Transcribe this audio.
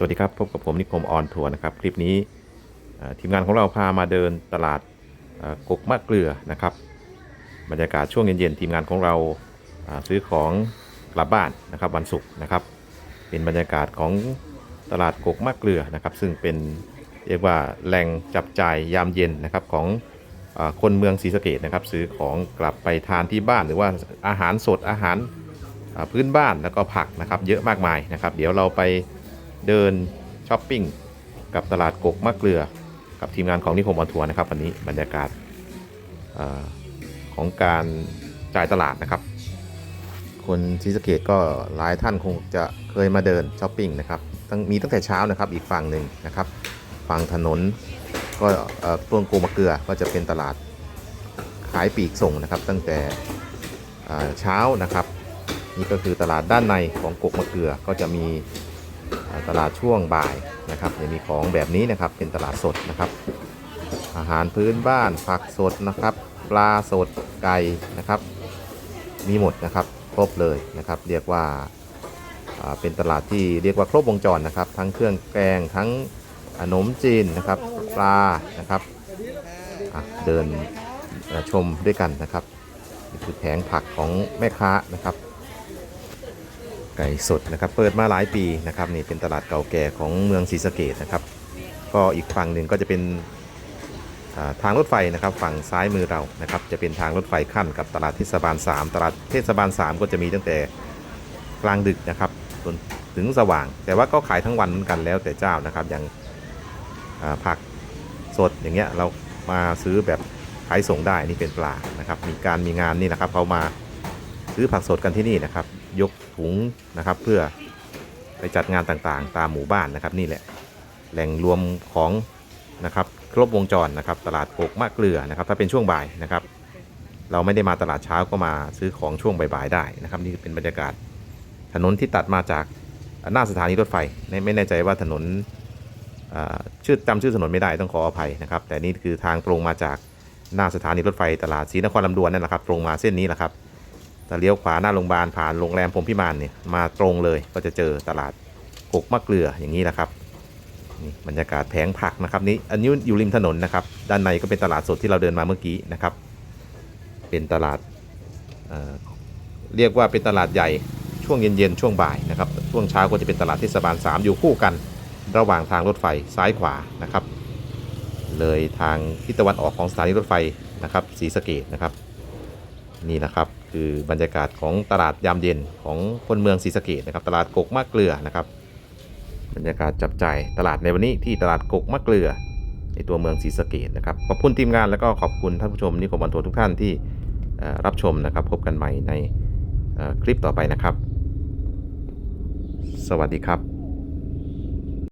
สวัสดีครับพบกับผมนิคมออนทัวร์นะครับ คลิปนี้ทีมงานของเราพามาเดินตลาดกกมะเกลือนะครับ บรรยากาศช่วงเย็นๆทีมงานของเราซื้อของกลับบ้านนะครับวันศุกร์นะครับ เป็นบรรยากาศของตลาดกกมะเกลือนะครับ ซึ่งเป็นเรียกว่าแหล่งจับจ่ายยามเย็นนะครับของคนเมืองศรีสะเกดนะครับ ซื้อของกลับไปทานที่บ้านหรือว่าอาหารสดอาหารพื้นบ้านแล้วก็ผักนะครับ เยอะมากมายนะครับ เดี๋ยวเราไป เดินช้อปปิ้งกับตลาดกกมะเกลือ กับทีมงานของนิคมออนทัวร์นะครับวันนี้บรรยากาศออของการจ่ายตลาดนะครับ คนศรีสะเกดก็หลายท่านคงจะเคยมาเดินช้อปปิ้งนะครับตั้งมีตั้งแต่เช้านะครับอีกฝั่งหนึ่งนะครับ ฝั่งถนนก็เอ่อตวงโกมะเกลือก็จะเป็นตลาดขายปีกส่งนะครับ ตั้งแต่เช้านะครับ นี่ก็คือตลาดด้านในของกกมะเกลือก็จะมี ตลาดช่วงบ่ายนะครับจะมีของแบบนี้นะครับเป็นตลาดสดนะครับ อาหารพื้นบ้านผักสดนะครับ ปลาสดไก่นะครับ มีหมดนะครับครบเลยนะครับ เรียกว่าเป็นตลาดที่เรียกว่าครบวงจรนะครับ ทั้งเครื่องแกงทั้งขนมจีนนะครับปลานะครับเดินชมด้วยกันนะครับนี่คือแผงผักของแม่ค้านะครับ ไก่สดนะครับ เปิดมาหลายปีนะครับนี่เป็นตลาดเก่าแก่ของเมืองศรีสะเกดนะครับ ก็อีกฝั่งหนึ่งก็จะเป็นทางรถไฟนะครับฝั่งซ้ายมือเรานะครับจะเป็นทางรถไฟขั้นกับตลาดเทศบาล 3 ตลาดเทศบาล 3 ก็จะมีตั้งแต่กลางดึกนะครับจนถึงสว่าง แต่ว่าก็ขายทั้งวันเหมือนกันแล้วแต่เจ้านะครับอย่างผักสดอย่างเงี้ยเรามาซื้อแบบขายส่งได้นี่เป็นปลานะครับมีการมีงานนี่นะครับเขามาซื้อผักสดกันที่นี่นะครับ ยกถุงนะครับ เพื่อไปจัดงานต่างๆ ตามหมู่บ้านนะครับ นี่แหละแหล่งรวมของนะครับ ครบวงจรนะครับ ตลาดโกกมะเกลือนะครับ ถ้าเป็นช่วงบ่ายนะครับ เราไม่ได้มาตลาดเช้าก็มาซื้อของช่วงบ่ายๆได้นะครับ นี่เป็นบรรยากาศ ถนนที่ตัดมาจากหน้าสถานีรถไฟไม่ไม่แน่ใจว่าถนนชื่อจำชื่อถนนไม่ได้ต้องขออภัยนะครับ แต่นี่คือทางตรงมาจากหน้าสถานีรถไฟตลาดศรีนครลำดวนนั่นแหละครับ ตรงมาเส้นนี้แหละครับ ถ้าเลี้ยวขวาหน้าโรงพยาบาลผ่านโรงแรมพรมพิมานเนี่ยมาตรงเลยก็จะเจอตลาดกกมะเกลืออย่างนี้นะครับนี่บรรยากาศแผงผักนะครับนี่อันนี้อยู่ริมถนนนะครับ ด้านในก็เป็นตลาดสดที่เราเดินมาเมื่อกี้นะครับ เป็นตลาดเเรียกว่าเป็นตลาดใหญ่ช่วงเย็นๆช่วงบ่ายนะครับช่วงเช้าก็จะเป็นตลาดเทศบาล 3 อยู่คู่กัน ระหว่างทางรถไฟซ้ายขวานะครับ เลยทางทิศตะวันออกของสถานีรถไฟนะครับศรีสเกดนะครับ นี่นะครับ คือบรรยากาศของตลาดยามเย็นของคนเมืองศรีสะเกดนะครับตลาดกกมะเกลือนะครับ บรรยากาศจับใจตลาดในวันนี้ที่ตลาดกกมะเกลือ ในตัวเมืองศรีสะเกดนะครับขอบคุณทีมงานแล้วก็ขอบคุณท่านผู้ชมนิคมบันโททุกท่านที่รับชมนะครับ พบกันใหม่ในคลิปต่อไปนะครับ สวัสดีครับ